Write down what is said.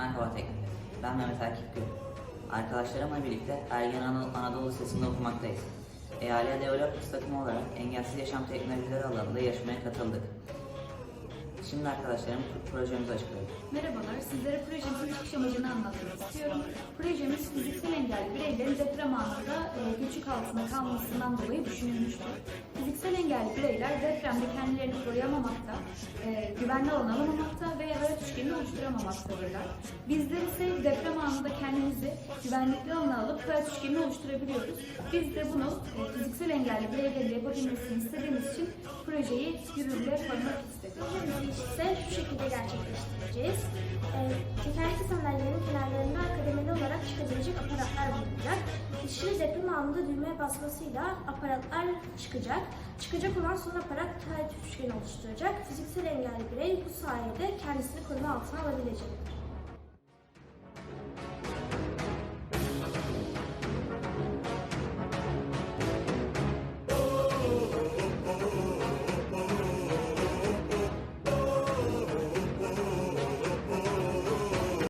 Merhaba Teknik. Ben Mehmet Akif Gül. Arkadaşlarımla birlikte Ergen Anadolu, Anadolu Lisesi'nde okumaktayız. Eyalet Developers takımı olarak engelsiz yaşam teknolojileri alanında yarışmaya katıldık. Şimdi arkadaşlarım projemizi açıklayayım. Merhabalar, sizlere projemizin çıkış amacını anlatmak istiyorum. Projemiz fiziksel engelli bireylerin deprem anında e, göçük altında kalmasından dolayı düşünülmüştür. Fiziksel engelli bireyler depremde kendilerini koruyamamakta, e, güvenli alan alamamakta ve üçgenini oluşturamamaktadır. Bizler ise deprem anında kendimizi güvenlikli alana alıp hayat üçgenini oluşturabiliyoruz. Biz de bunu e, fiziksel engelli bireylerin yapabilmesini istediğimiz için projeyi yürürlüğe koymak istedik. Projemizi ise şu şekilde gerçekleştireceğiz. Ee, tekerlekli sandalyelerin kenarlarında Kişi deprem anında düğmeye basmasıyla aparatlar çıkacak. Çıkacak olan son aparat hayat üçgeni oluşturacak. Fiziksel engelli birey bu sayede kendisini koruma altına alabilecek.